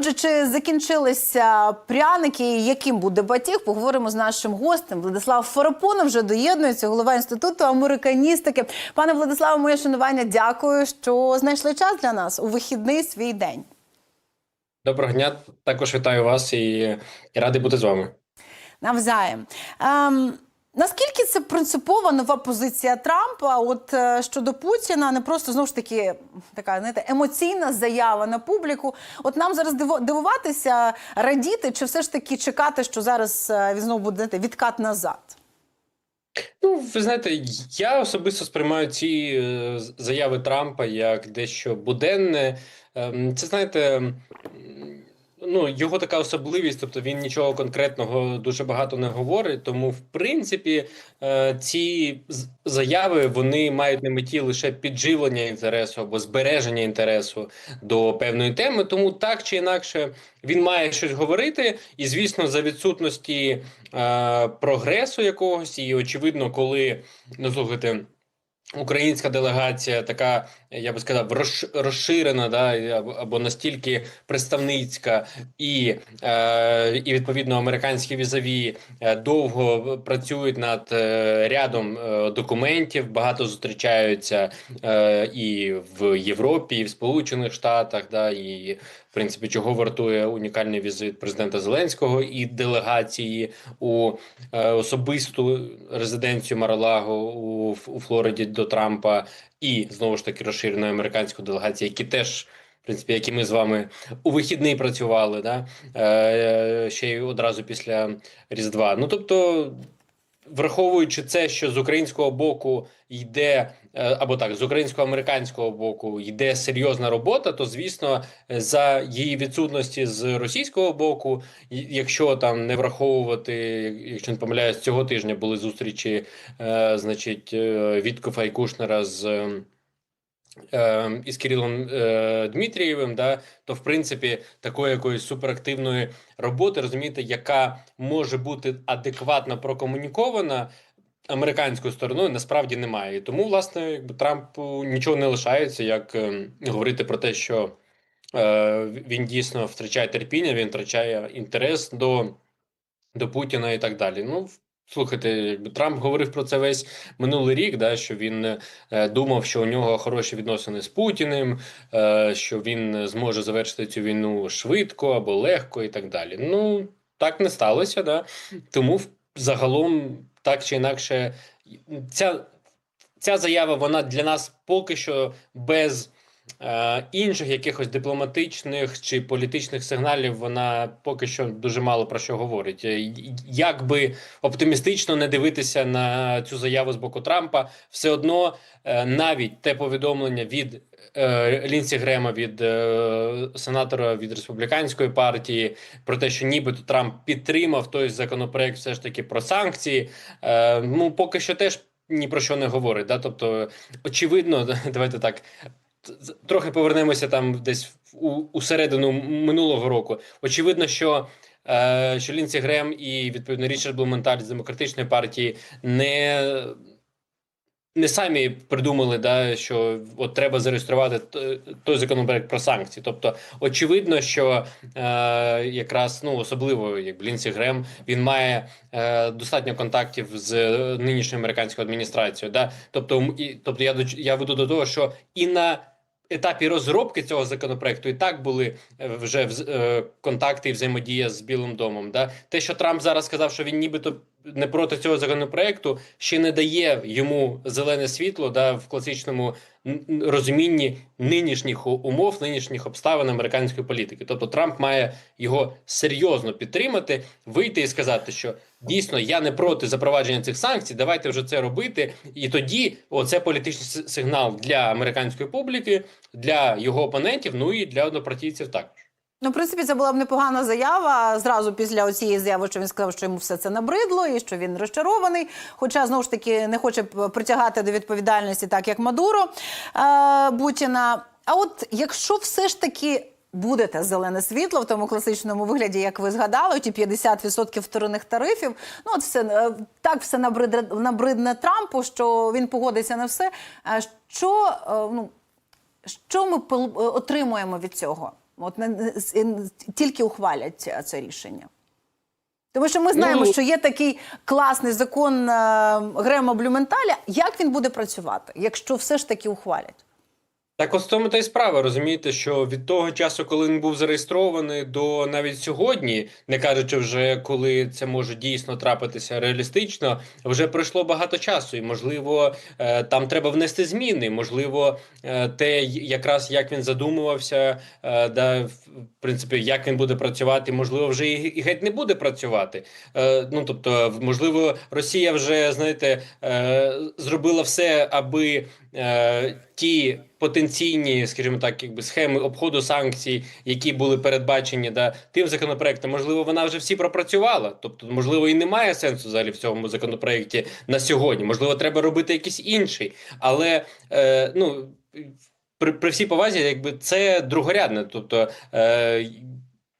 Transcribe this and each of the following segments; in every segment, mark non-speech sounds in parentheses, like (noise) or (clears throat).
Отже, чи закінчилися пряники? і Яким буде батіг? Поговоримо з нашим гостем. Владислав Фарапонов вже доєднується, голова інституту американістики. Пане Владиславе, моє шанування. Дякую, що знайшли час для нас у вихідний свій день. Доброго дня, також вітаю вас і, і радий бути з вами. Навзаєм. Ем, наскільки це принципова нова позиція Трампа? От е, щодо Путіна, не просто знову ж таки така знаєте, емоційна заява на публіку. От нам зараз дивуватися, радіти, чи все ж таки чекати, що зараз е, він знову буде знаєте, відкат назад? Ну, ви знаєте, я особисто сприймаю ці е, заяви Трампа як дещо буденне. Ем, Це знаєте, ну його така особливість, тобто він нічого конкретного дуже багато не говорить. Тому, в принципі, е, ці заяви вони мають на меті лише підживлення інтересу або збереження інтересу до певної теми. Тому так чи інакше він має щось говорити, і звісно, за відсутності е, прогресу якогось, і очевидно, коли ну слухайте. Українська делегація така, я би сказав, розширена, да, або, настільки представницька, і, е, і відповідно американські візаві е, довго працюють над е, рядом е, документів, багато зустрічаються е, і в Європі, і в Сполучених Штатах, да, і в принципі, чого вартує унікальний візит президента Зеленського і делегації у е, особисту резиденцію Маралаго у, у Флориді до Трампа, і знову ж таки розширеної американської делегації, які теж. В принципі, які ми з вами у вихідний працювали, да? е, ще й одразу після Різдва. Ну тобто, враховуючи це, що з українського боку йде е, або так, з українсько-американського боку йде серйозна робота, то звісно, за її відсутності з російського боку, якщо там не враховувати, якщо не помиляюсь, цього тижня були зустрічі, е, значить, е, Віткофа і Кушнера з. Е, е, із Кирилом е, Дмитрієвим, да, то в принципі такої якоїсь суперактивної роботи, розумієте, яка може бути адекватно прокомунікована американською стороною, насправді немає. І тому, власне, якби Трампу нічого не лишається, як е, говорити про те, що е, він дійсно втрачає терпіння, він втрачає інтерес до, до Путіна і так далі. Ну, слухайте, якби Трамп говорив про це весь минулий рік, да, що він е, думав, що у нього хороші відносини з Путіним, е, що він зможе завершити цю війну швидко або легко і так далі. Ну, так не сталося, да. Тому загалом, так чи інакше, ця, ця заява вона для нас поки що без інших якихось дипломатичних чи політичних сигналів, вона поки що дуже мало про що говорить. Е, Як би оптимістично не дивитися на цю заяву з боку Трампа, все одно е, навіть те повідомлення від е, Лінсі Грема від е, сенатора від республіканської партії про те, що нібито Трамп підтримав той законопроект, все ж таки про санкції. Е, ну поки що теж ні про що не говорить. Да? Тобто, очевидно, (laughs) давайте так. Трохи повернемося там десь у, у середину минулого року. Очевидно, що, е, що Лінсі Грем і відповідно Річард Блументаль з демократичної партії не не самі придумали, да, що от треба зареєструвати той законопроект про санкції. Тобто, очевидно, що е, якраз ну особливо як Лінсі Грем, він має е, достатньо контактів з нинішньою американською адміністрацією. Да? Тобто, і, тобто я я веду до того, що і на етапі розробки цього законопроекту і так були е, вже вз- е, контакти і взаємодія з Білим домом. Да? Те, що Трамп зараз сказав, що він нібито не проти цього законопроекту, ще не дає йому зелене світло да, в класичному розумінні нинішніх умов, нинішніх обставин американської політики. Тобто Трамп має його серйозно підтримати, вийти і сказати, що дійсно я не проти запровадження цих санкцій. Давайте вже це робити. І тоді оце політичний сигнал для американської публіки, для його опонентів, ну і для однопартійців також. Ну, в принципі, це була б непогана заява. Зразу після цієї заяви, що він сказав, що йому все це набридло і що він розчарований. Хоча знову ж таки не хоче притягати до відповідальності, так як Мадуро е, Бутіна. А от якщо все ж таки будете зелене світло в тому класичному вигляді, як ви згадали, ті 50% вторинних тарифів. Ну от все е, так все набридне, набридне Трампу, що він погодиться на все. Е, Що е, ну що ми пол- отримуємо від цього? От не- тільки ухвалять е, це рішення. Тому що ми знаємо, Ну, що є такий класний закон е, Грема Блюменталя. Як він буде працювати, якщо все ж таки ухвалять? Так ось в тому та й справа, розумієте, що від того часу, коли він був зареєстрований, до навіть сьогодні, не кажучи вже, коли це може дійсно трапитися реалістично, вже пройшло багато часу, і можливо, е, там треба внести зміни. Можливо, е, те, якраз як він задумувався, е, да, в принципі, як він буде працювати, можливо, вже і геть не буде працювати. Ну тобто, можливо, Росія вже знаєте зробила все, аби е, ті потенційні, скажімо так, якби схеми обходу санкцій, які були передбачені да, тим законопроектом, можливо, вона вже всі пропрацювала. Тобто, можливо, і немає сенсу взагалі в цьому законопроекті на сьогодні. Можливо, треба робити якийсь інший, але е, ну. При, при всій повазі, якби це другорядне, тобто е,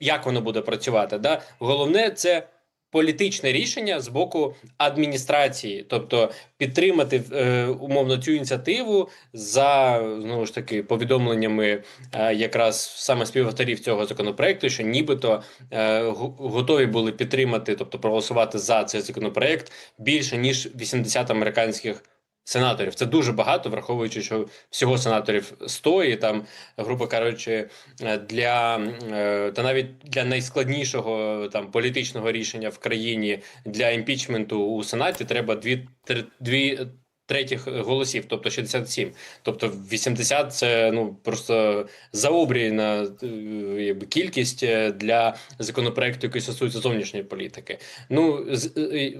як воно буде працювати. Да? Головне це політичне рішення з боку адміністрації, тобто підтримати е, умовно цю ініціативу за знову ж таки повідомленнями е, якраз саме співавторів цього законопроекту, що нібито е, готові були підтримати, тобто проголосувати за цей законопроект більше ніж 80 американських. Сенаторів це дуже багато, враховуючи, що всього сенаторів 100, і там, грубо кажучи, е, для е, та навіть для найскладнішого там політичного рішення в країні для імпічменту у сенаті треба дві тр- дві третіх голосів, тобто 67. Тобто 80 – це ну просто заобріяна е, кількість для законопроекту, який стосується зовнішньої політики. Ну з-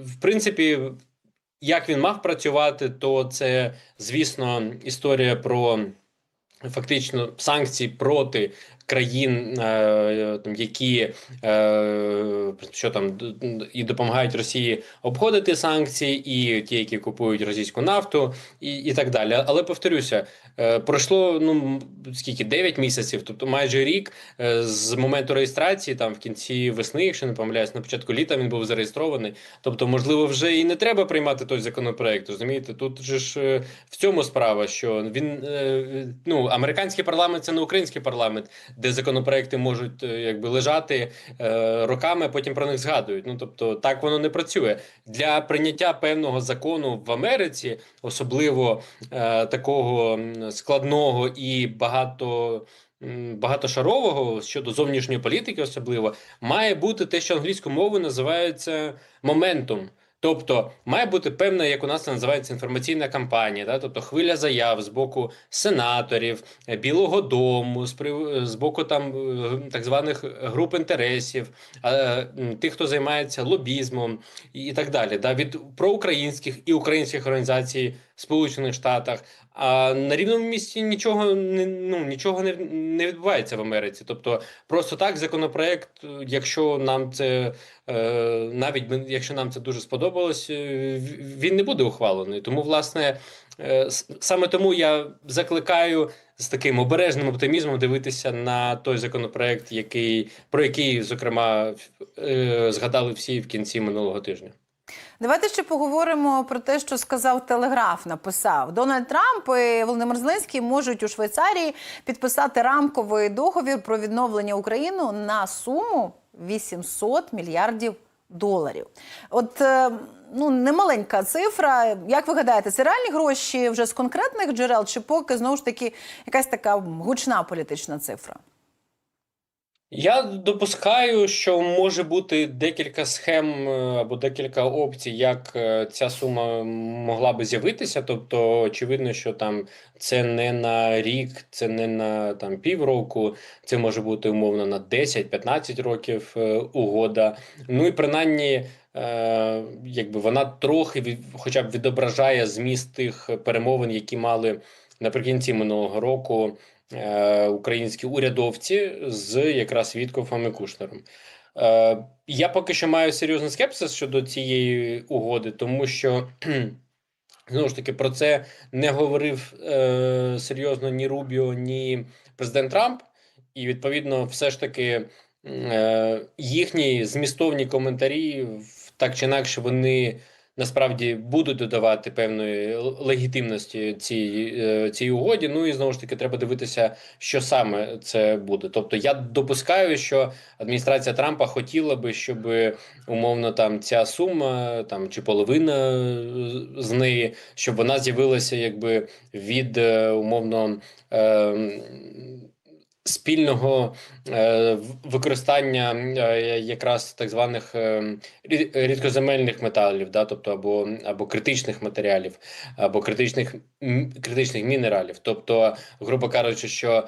в принципі. Як він мав працювати, то це, звісно, історія про фактично санкції проти країн, е, там, які е, що там і допомагають Росії обходити санкції, і ті, які купують російську нафту, і, і так далі. Але повторюся, е, пройшло ну скільки 9 місяців, тобто майже рік з моменту реєстрації, там в кінці весни, якщо не помиляюсь, на початку літа він був зареєстрований. Тобто, можливо, вже і не треба приймати той законопроект. Розумієте, тут же ж в цьому справа, що він ну американський парламент це не український парламент, де законопроекти можуть е, якби лежати е, роками, потім про них згадують. Ну тобто, так воно не працює для прийняття певного закону в Америці, особливо е, такого складного і багато. Багатошарового щодо зовнішньої політики, особливо має бути те, що англійською мовою називається моментум. Тобто має бути певна, як у нас це називається інформаційна кампанія, да? тобто хвиля заяв з боку сенаторів, е, Білого Дому, з, при з боку там е, так званих груп інтересів, а тих, хто займається лобізмом і, так далі, да? від проукраїнських і українських організацій Сполучених Штатах. А на рівному місці нічого не ну нічого не, не відбувається в Америці. Тобто, просто так законопроект, якщо нам це е, навіть якщо нам це дуже сподобалось, е, він не буде ухвалений. Тому, власне, е, саме тому я закликаю з таким обережним оптимізмом дивитися на той законопроект, який про який, зокрема, е, згадали всі в кінці минулого тижня. Давайте ще поговоримо про те, що сказав Телеграф. Написав Дональд Трамп і Володимир Зеленський можуть у Швейцарії підписати рамковий договір про відновлення України на суму 800 мільярдів доларів. От е, ну немаленька цифра. Як ви гадаєте, це реальні гроші вже з конкретних джерел, чи поки знову ж таки якась така гучна політична цифра? Я допускаю, що може бути декілька схем е, або декілька опцій, як е, ця сума могла би з'явитися. Тобто, очевидно, що там це не на рік, це не на там півроку, це може бути умовно на 10-15 років е, угода. Ну і принаймні. Якби вона трохи від, хоча б відображає зміст тих перемовин, які мали наприкінці минулого року українські урядовці з якраз Віткофом і Кушнером. Е, я поки що маю серйозний скепсис щодо цієї угоди, тому що (clears throat) знову ж таки про це не говорив е, серйозно ні Рубіо, ні президент Трамп, і відповідно, все ж таки е, їхні змістовні коментарі так чи інакше вони насправді будуть додавати певної легітимності цій, е, цій угоді. Ну і знову ж таки треба дивитися, що саме це буде. Тобто, я допускаю, що адміністрація Трампа хотіла би, щоб умовно там ця сума, там чи половина е, з неї, щоб вона з'явилася якби від е, умовно. Е, Спільного е, використання е, якраз так званих е, рідкоземельних металів, да, тобто або, або критичних матеріалів, або критичних критичних мінералів. Тобто, грубо кажучи, що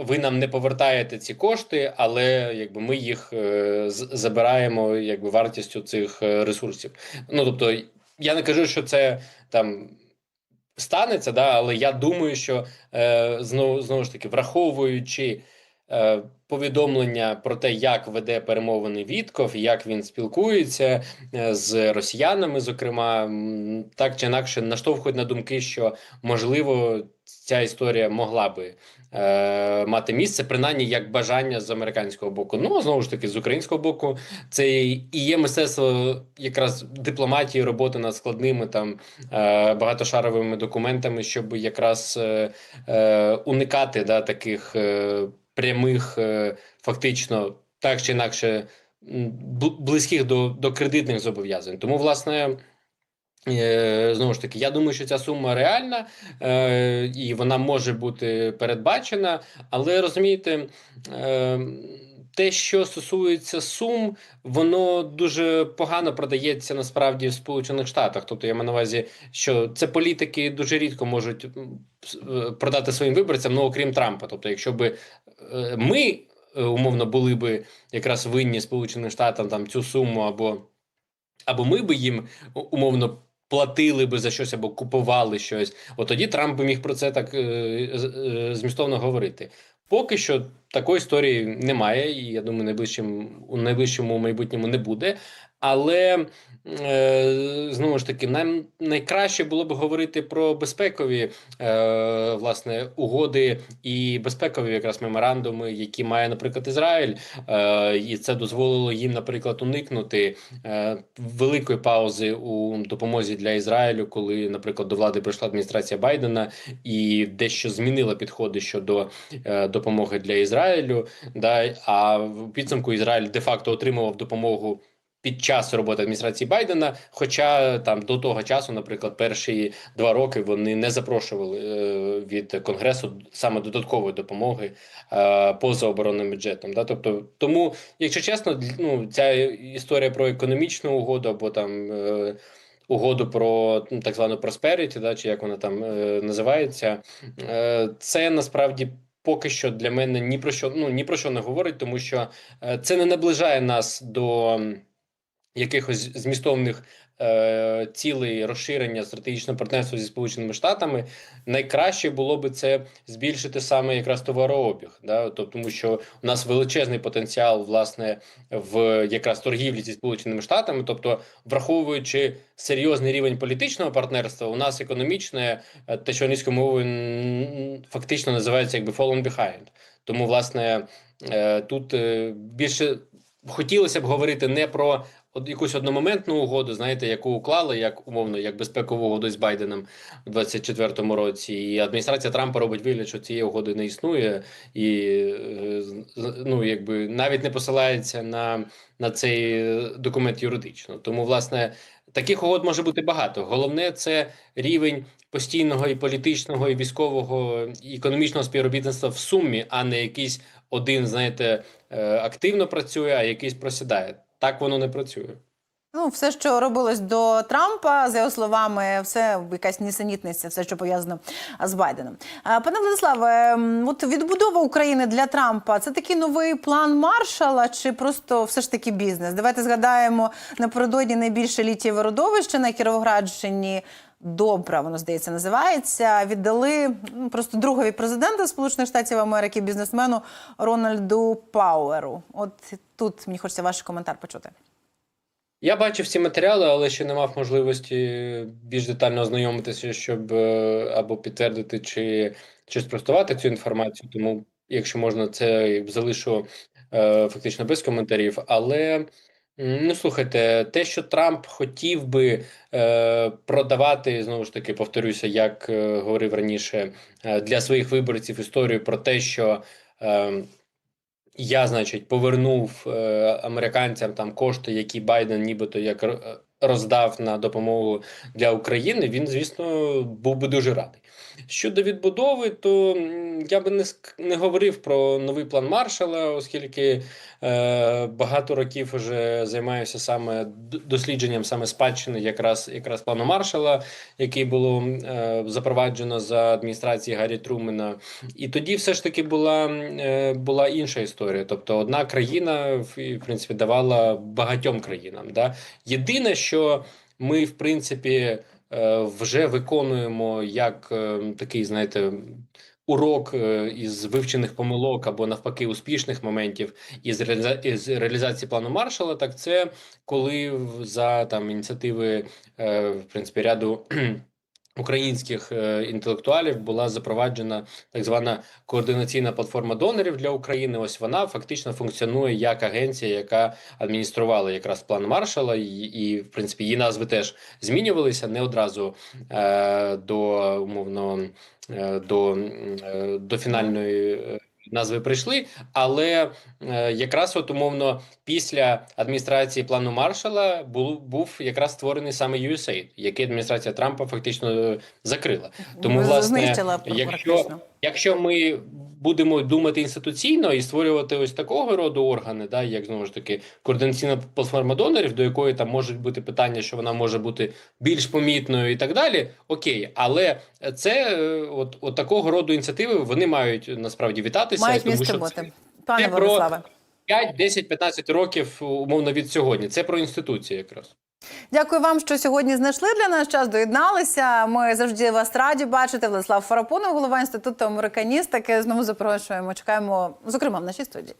ви нам не повертаєте ці кошти, але якби ми їх забираємо якби вартістю цих ресурсів. Ну тобто, я не кажу, що це там станеться, да, але я думаю, що е, знову знову ж таки, враховуючи е, повідомлення про те, як веде перемовини Вітков, як він спілкується е, з росіянами, зокрема, так чи інакше наштовхують на думки, що можливо ця історія могла би е, мати місце, принаймні як бажання з американського боку. Ну знову ж таки, з українського боку, це і є мистецтво якраз дипломатії, роботи над складними там е, багатошаровими документами, щоб якраз е, е, уникати да, таких е, прямих, е, фактично, так чи інакше, близьких до, до кредитних зобов'язань. Тому, власне. Е, Знову ж таки, я думаю, що ця сума реальна е, і вона може бути передбачена, але розумієте, е, те, що стосується сум, воно дуже погано продається насправді в Сполучених Штатах. Тобто я маю на увазі, що це політики дуже рідко можуть е, продати своїм виборцям, ну окрім Трампа. Тобто, якщо би е, ми умовно були би якраз винні Сполученим Штатам там цю суму, або, або ми би їм умовно. Платили би за щось або купували щось, от тоді Трамп би міг про це так е, е, змістовно говорити. Поки що такої історії немає, і я думаю, найближчим у найближчому майбутньому не буде. Але е, знову ж таки, нам найкраще було б говорити про безпекові е, власне угоди і безпекові якраз меморандуми, які має, наприклад, Ізраїль, е, і це дозволило їм, наприклад, уникнути е, великої паузи у допомозі для Ізраїлю, коли, наприклад, до влади прийшла адміністрація Байдена і дещо змінила підходи щодо е, допомоги для Ізраїлю. Да, а в підсумку Ізраїль де-факто отримував допомогу. Під час роботи адміністрації Байдена, хоча там до того часу, наприклад, перші два роки вони не запрошували е, від конгресу саме додаткової допомоги е, поза оборонним бюджетом. Да? Тобто, тому, якщо чесно, ну ця історія про економічну угоду або там е, угоду про ну, так звану prosperity, да, чи як вона там е, називається, е, це насправді. Поки що для мене ні про що ну ні про що не говорить, тому що е, це не наближає нас до якихось змістовних цілей розширення стратегічного партнерства зі Сполученими Штатами. Найкраще було би це збільшити саме якраз товарообіг, да? тобто, тому що у нас величезний потенціал власне в якраз торгівлі зі Сполученими Штатами, тобто, враховуючи серйозний рівень політичного партнерства, у нас економічне е, те, що англійською мовою фактично називається якби fallen behind. Тому, власне, е, тут е, більше хотілося б говорити не про от якусь одномоментну угоду, знаєте, яку уклали, як умовно, як безпекову угоду з Байденом у 24-му році, і адміністрація Трампа робить вигляд, що цієї угоди не існує, і е, ну якби навіть не посилається на, на цей е, документ юридично. Тому, власне, таких угод може бути багато. Головне це рівень постійного і політичного, і військового, і економічного співробітництва в сумі, а не якийсь один, знаєте, е, активно працює, а якийсь просідає. Так воно не працює. Ну, все, що робилось до Трампа, за його словами, все якась нісенітниця, все, що пов'язано з Байденом. Пане Владиславе, от відбудова України для Трампа це такий новий план Маршала, чи просто все ж таки бізнес? Давайте згадаємо напередодні найбільше літієве родовище на Кіровоградщині. Добра, воно здається, називається. Віддали просто другові президента Сполучених Штатів Америки, бізнесмену Рональду Пауеру. От тут мені хочеться ваш коментар почути. Я бачив ці матеріали, але ще не мав можливості більш детально ознайомитися, щоб е, або підтвердити чи, чи спростувати цю інформацію. Тому, якщо можна, це залишу е, фактично без коментарів. Але Ну, слухайте, те, що Трамп хотів би е, продавати, знову ж таки, повторюся, як е, говорив раніше, е, для своїх виборців історію про те, що е, я, значить, повернув е, американцям там кошти, які Байден нібито як р- роздав на допомогу для України, він, звісно, був би дуже радий. Щодо відбудови, то я би не, не говорив про новий план Маршала, оскільки е, багато років вже займаюся саме дослідженням саме спадщини, якраз якраз плану Маршала, який було е, запроваджено за адміністрації Гаррі Трумена. І тоді все ж таки була, е, була інша історія. Тобто, одна країна в принципі давала багатьом країнам. Да? Єдине, що ми, в принципі, вже виконуємо як е, такий, знаєте, урок е, із вивчених помилок або навпаки успішних моментів із, із реалізації плану Маршала, так це коли за там ініціативи е, в принципі ряду українських е, інтелектуалів була запроваджена так звана координаційна платформа донорів для України. Ось вона фактично функціонує як агенція, яка адмініструвала якраз план Маршала, і, і в принципі її назви теж змінювалися не одразу е, до умовно е, до, е, до фінальної. Назви прийшли, але е, якраз от умовно після адміністрації плану Маршала був, був якраз створений саме USAID, який адміністрація Трампа фактично е, закрила. Тому, власне, якщо- практично. Якщо ми будемо думати інституційно і створювати ось такого роду органи, да, як знову ж таки координаційна платформа донорів, до якої там можуть бути питання, що вона може бути більш помітною і так далі. Окей, але це е, от, от такого роду ініціативи вони мають насправді вітатися, Мають тому місце що бути. це Пане Владиславе. 5, 10, 15 років умовно від сьогодні. Це про інституції якраз. Дякую вам, що сьогодні знайшли для нас час. Доєдналися. Ми завжди вас раді бачити. Владислав Фарапонов, голова інституту американістики. Знову запрошуємо. Чекаємо, зокрема, в нашій студії.